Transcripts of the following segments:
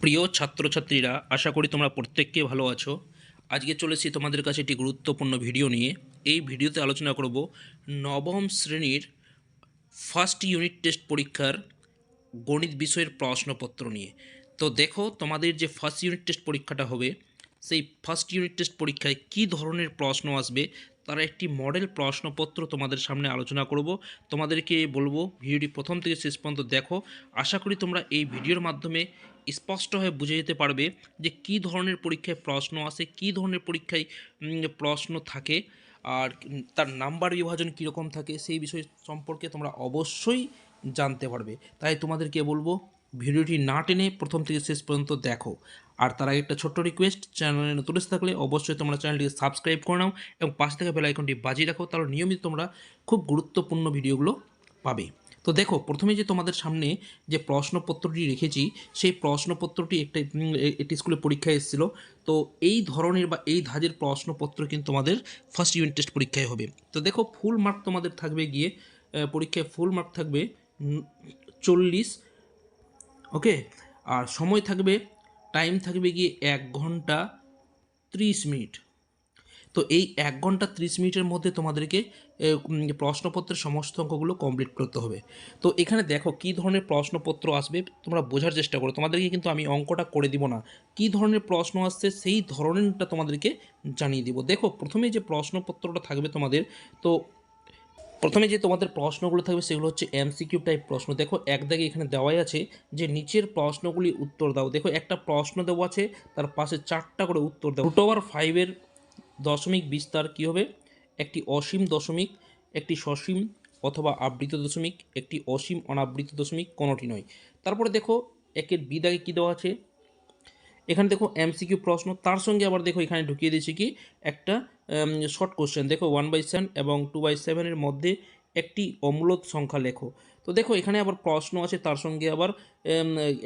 প্রিয় ছাত্রছাত্রীরা, আশা করি তোমরা প্রত্যেককে ভালো আছো। আজকে চলেছি তোমাদের কাছে একটি গুরুত্বপূর্ণ ভিডিও নিয়ে। এই ভিডিওতে আলোচনা করব নবম শ্রেণির ফার্স্ট ইউনিট টেস্ট পরীক্ষার গণিত বিষয়ের প্রশ্নপত্র নিয়ে। তো দেখো, তোমাদের যে ফার্স্ট ইউনিট টেস্ট পরীক্ষাটা হবে, সেই ফার্স্ট ইউনিট টেস্ট পরীক্ষায় কী ধরনের প্রশ্ন আসবে তার একটি মডেল প্রশ্নপত্র তোমাদের সামনে আলোচনা করব। তোমাদেরকে বলব, ভিডিওটি প্রথম থেকে শেষ পর্যন্ত দেখো। আশা করি তোমরা এই ভিডিওর মাধ্যমে স্পষ্টভাবে বুঝে যেতে পারবে যে কী ধরনের পরীক্ষায় প্রশ্ন আসে, কী ধরনের পরীক্ষায় প্রশ্ন থাকে, আর তার নাম্বার বিভাজন কীরকম থাকে, সেই বিষয় সম্পর্কে তোমরা অবশ্যই জানতে পারবে। তাই তোমাদেরকে বলব ভিডিওটি না টেনে প্রথম থেকে শেষ পর্যন্ত দেখো। আর তার আগে একটা ছোট্ট রিকোয়েস্ট চ্যানেলে নতুন থাকলে অবশ্যই তোমরা চ্যানেলটিকে সাবস্ক্রাইব করে নাও এবং পাশে থেকে বেল আইকনটি বাজিয়ে রাখো, তাহলে নিয়মিত তোমরা খুব গুরুত্বপূর্ণ ভিডিওগুলো পাবে। তো দেখো প্রথমে যে তোমাদের সামনে যে প্রশ্নপত্রটি রেখেছি, সেই প্রশ্নপত্রটি একটা একটি স্কুলে পরীক্ষায় এসেছিল। তো এই ধরনের বা এই ধাজের প্রশ্নপত্র কিন্তু তোমাদের ফার্স্ট ইউনিট টেস্ট পরীক্ষায় হবে। তো দেখো ফুল মার্ক তোমাদের থাকবে গিয়ে পরীক্ষায় ফুল মার্ক থাকবে চল্লিশ ওকে আর সময় থাকবে টাইম থাকবে গিয়ে এক ঘণ্টা ত্রিশ মিনিট। তো এই এক ঘণ্টা ত্রিশ মিনিটের মধ্যে তোমাদেরকে প্রশ্নপত্রের সমস্ত অঙ্কগুলো কমপ্লিট করতে হবে। তো এখানে দেখো কী ধরনের প্রশ্নপত্র আসবে, তোমরা বোঝার চেষ্টা করো। তোমাদেরকে কিন্তু আমি অঙ্কটা করে দিব না। কী ধরনের প্রশ্ন আসছে সেই ধরনেরটা তোমাদেরকে জানিয়ে দিব। দেখো, প্রথমে যে প্রশ্নপত্রটা থাকবে তোমাদের, তো প্রথমে যে তোমাদের প্রশ্নগুলো থাকবে সেগুলো হচ্ছে এমসিকিউ টাইপ প্রশ্ন। দেখো, এক দাগে এখানে দেওয়াই আছে যে নিচের প্রশ্নগুলি উত্তর দাও। দেখো, একটা প্রশ্ন দেওয়া আছে, তার পাশে চারটা করে উত্তর দাও। রুট ওভার ফাইভের দশমিক বিস্তার কী হবে? একটি অসীম দশমিক, একটি সসীম অথবা আবৃত দশমিক, একটি অসীম অনাবৃত দশমিক কোনোটি নয়। তারপরে দেখো, একের বি দাগে কী দেওয়া আছে? এখানে দেখো এমসিকিউ প্রশ্ন, তার সঙ্গে আবার দেখো এখানে ঢুকিয়ে দিয়েছি কি? একটা শর্ট কোশ্চেন দেখো ওয়ান বাই সেভেন এবং টু বাই সেভেনের মধ্যে একটি অমূলত সংখ্যা লেখো। তো দেখো, এখানে আবার প্রশ্ন আছে, তার সঙ্গে আবার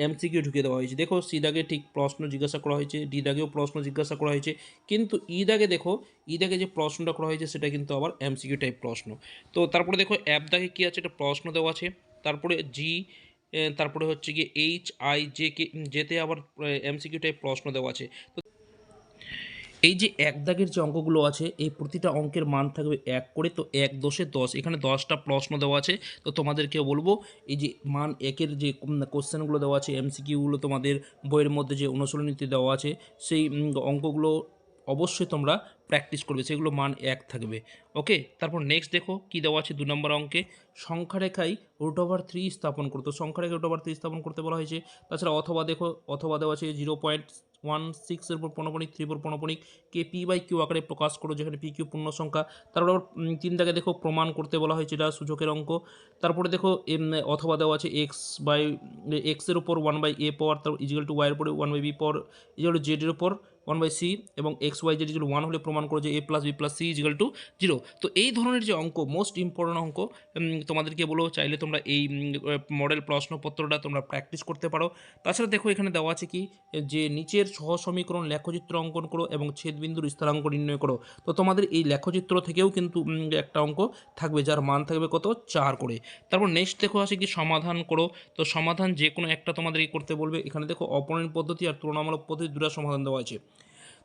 এমসিকিউ ঢুকিয়ে দেওয়া হয়েছে। দেখো সি দাগে ঠিক প্রশ্ন জিজ্ঞাসা করা হয়েছে ডি দাগেও প্রশ্ন জিজ্ঞাসা করা হয়েছে। কিন্তু ই দাগে দেখো ই দাগে যে প্রশ্নটা করা হয়েছে, সেটা কিন্তু আবার এমসিকিউ টাইপ প্রশ্ন। তো তারপরে দেখো অ্যাপ দাগে কী আছে এটা প্রশ্ন দেওয়া আছে। তারপরে জি তারপরে হচ্ছে গিয়ে এইচ আই জে কে যেতে আবার এমসিকিউ টাইপ প্রশ্ন দেওয়া আছে। তো এই যে এক দাগের যে অঙ্কগুলো আছে, এই প্রতিটা অঙ্কের মান থাকবে এক করে, তো এক দশে দশ, এখানে দশটা প্রশ্ন দেওয়া আছে। তো তোমাদেরকে বলব, এই যে মান একের যে কোশ্চেনগুলো দেওয়া আছে এমসিকিউগুলো তোমাদের বইয়ের মধ্যে যে অনুশীলনীতে দেওয়া আছে, সেই অঙ্কগুলো অবশ্যই তোমরা প্র্যাকটিস করবে, সেগুলো মান এক থাকবে। ওকে তারপর নেক্সট দেখো, কি দেওয়া আছে দু নম্বর অঙ্কে? সংখ্যা রেখায় রুট ওভার থ্রি স্থাপন করতো সংখ্যা রেখায় রুট ওভার থ্রি স্থাপন করতে বলা হয়েছে। তাছাড়া অথবা দেখো, অথবা দেওয়া আছে জিরো পয়েন্ট ওয়ান সিক্সের উপর পনপনিক থ্রি উপর পনপনিক কে পি বাই কিউ আকারে প্রকাশ করো যেখানে পি কিউ পূর্ণ সংখ্যা। তারপর আবার তিনটাকে দেখো প্রমাণ করতে বলা হয়েছে এটা সুযোগের অঙ্ক। তারপরে দেখো অথবা দেওয়া আছে এক্স বাই এক্সের উপর ওয়ান বাই এ পাওয়ার তারপর ইজিক্যাল টু ওয়াইয়ের উপরে one by b power is equal to জেডের উপর ওয়ান বাই সি এবং x y z is equal one হলে প্রমাণ করো যে a plus b plus c is equal to zero তো এই ধরনের যে অঙ্ক মোস্ট ইম্পর্টেন্ট অঙ্ক তোমাদেরকে বলো চাইলে তোমরা এই মডেল প্রশ্নপত্রটা তোমরা প্র্যাকটিস করতে পারো। তাছাড়া দেখো এখানে দেওয়া আছে কি, যে নিচের সহ সমীকরণ লেখচিত্র অঙ্কন করো এবং ছেদবিন্দুর স্থিরাঙ্ক নির্ণয় করো। তো তোমাদের এই লেখচিত্র থেকেও কিন্তু একটা অঙ্ক থাকবে, যার মান থাকবে কত? চার করে। তারপর নেক্সট দেখো আছে কি, সমাধান করো। তো সমাধান যে কোনো একটা তোমাদেরকে করতে বলবে। এখানে দেখো অপনয়ন পদ্ধতি আর তুলনামূলক পদ্ধতি দুটা সমাধান দেওয়া আছে।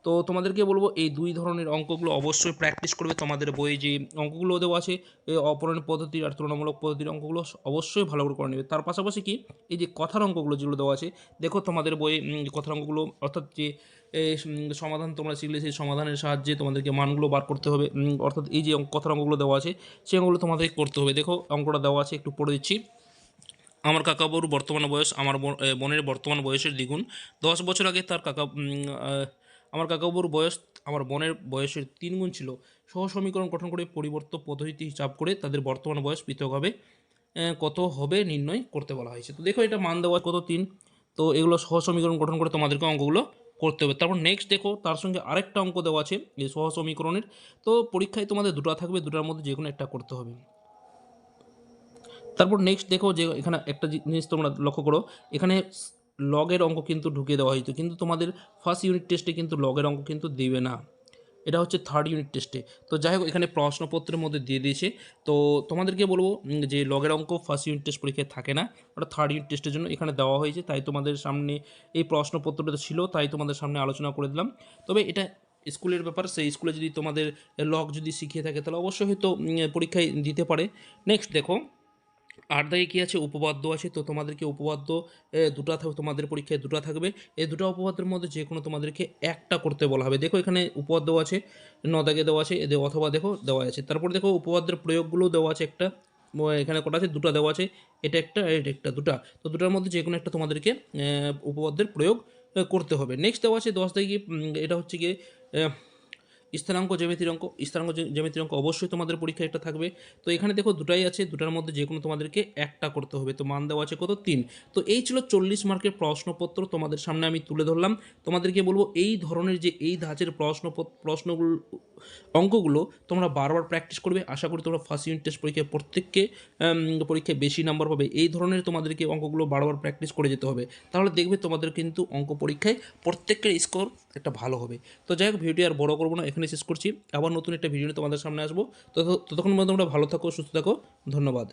তো তোমাদেরকে বলব এই দুই ধরনের অঙ্কগুলো অবশ্যই প্র্যাকটিস করবে। তোমাদের বইয়ে যে অঙ্কগুলো দেওয়া আছে এই অপরণের পদ্ধতি আর তুলনামূলক পদ্ধতির অঙ্কগুলো অবশ্যই ভালো করে করে নেবে। তার পাশাপাশি কি এই যে কথার অঙ্কগুলো যেগুলো দেওয়া আছে দেখো তোমাদের বইয়ে কথার অঙ্কগুলো অর্থাৎ যে এ, উম, সমাধান তোমরা শিখলে সেই সমাধানের সাহায্যে তোমাদেরকে মানগুলো বার করতে হবে। অর্থাৎ এই যে কথার অঙ্কগুলো দেওয়া আছে সেই অঙ্কগুলো তোমাদেরকে করতে হবে। দেখো অঙ্কটা দেওয়া আছে একটু পড়ে দিচ্ছি। আমার কাকাবাবুর বর্তমান বয়স আমার বোন- বোনের বর্তমান বয়সের দ্বিগুণ। দশ বছর আগে তার কাকা আমার কাকাবাবুর বয়স, আমার বোনের বয়সের তিন গুণ ছিল। সহ সমীকরণ গঠন করে পরিবর্তন পদ্ধতি হিসাব করে তাদের বর্তমান বয়স পৃথক হবে। কত হবে নির্ণয় করতে বলা হয়েছে। তো দেখো এটা মান দেওয়া কত তিন? তো এগুলো সহ সমীকরণ গঠন করে তোমাদেরকে অঙ্কগুলো করতে হবে। তারপর নেক্সট দেখো, তার সঙ্গে আরেকটা অঙ্ক দেওয়া আছে, এই সহ সমীকরণের তো পরীক্ষায় তোমাদের দুটো থাকবে, দুটার মধ্যে যে কোনো একটা করতে হবে। তারপর নেক্সট দেখো যে এখানে একটা জিনিস তোমরা লক্ষ্য করো। এখানে লগের অঙ্ক কিন্তু ঢুকিয়ে দেওয়া হয়েছে। কিন্তু তোমাদের ফার্স্ট ইউনিট টেস্টে কিন্তু লগের অঙ্ক কিন্তু দেবে না। এটা হচ্ছে থার্ড ইউনিট টেস্টে তো যাই হোক, এখানে প্রশ্নপত্রের মধ্যে দিয়ে দিয়েছে। তো তোমাদেরকে বলব যে লগের অঙ্ক ফার্স্ট ইউনিট টেস্ট পরীক্ষায় থাকে না। ওটা থার্ড ইউনিট টেস্টের জন্য এখানে দেওয়া হয়েছে। তাই তোমাদের সামনে এই প্রশ্নপত্রটা ছিল, তাই তোমাদের সামনে আলোচনা করে দিলাম। তবে এটা স্কুলের ব্যাপার, সেই স্কুলে যদি তোমাদের লগ যদি শিখিয়ে থাকে, তাহলে অবশ্যই হয়তো পরীক্ষায় দিতে পারে। নেক্সট দেখো আট দাগে কী আছে? উপপাদ্য আছে তো তোমাদেরকে উপপাদ্য দুটো থাকবে তোমাদের পরীক্ষায় দুটো থাকবে। এই দুটো উপপাদ্যের মধ্যে যে কোনো তোমাদেরকে একটা করতে বলা হবে। দেখো এখানে উপপাদ্য আছে ন দাগে দেওয়া আছে এদের অথবা দেখো দেওয়া আছে। তারপর দেখো উপপাদ্যের প্রয়োগগুলো দেওয়া আছে একটা এখানে কটা আছে? দুটো দেওয়া আছে এটা একটা এটা একটা দুটা। তো দুটার মধ্যে যে কোনো একটা তোমাদেরকে উপপাদ্যের প্রয়োগ করতে হবে। নেক্সট দেওয়া আছে দশ উম, এটা হচ্ছে গিয়ে স্থানাঙ্ক জ্যামিতির অঙ্ক স্থানাঙ্ক জ্যা- জ্যামিতির অঙ্ক অবশ্যই তোমাদের পরীক্ষায় একটা থাকবে। তো এখানে দেখো দুটাই আছে, দুটার মধ্যে যে কোনো তোমাদেরকে একটা করতে হবে। তো মান দেওয়া আছে কত? তিন। তো এই ছিল চল্লিশ মার্কের প্রশ্নপত্র তোমাদের সামনে আমি তুলে ধরলাম। তোমাদেরকে বলব এই ধরনের যে এই ধাঁচের প্রশ্নপত্র প্রশ্নগুলো অঙ্কগুলো তোমরা বারবার প্র্যাকটিস করবে। আশা করি তোমরা ফার্স্ট ইউনিট টেস্ট পরীক্ষায় প্রত্যেককে পরীক্ষায় বেশি নাম্বার পাবে। এই ধরনের তোমাদেরকে অঙ্কগুলো বারবার প্র্যাকটিস করে যেতে হবে। তাহলে দেখবে তোমাদের কিন্তু অঙ্ক পরীক্ষায় প্রত্যেকের স্কোর একটা ভালো হবে। তো যাই হোক ভিডিও আর বড় করব না এখানে শেষ করছি। আবার নতুন একটা ভিডিও তোমাদের সামনে আসব। তো ততক্ষণ মধ্যে তোমরা ভালো থাকো, সুস্থ থাকো। ধন্যবাদ।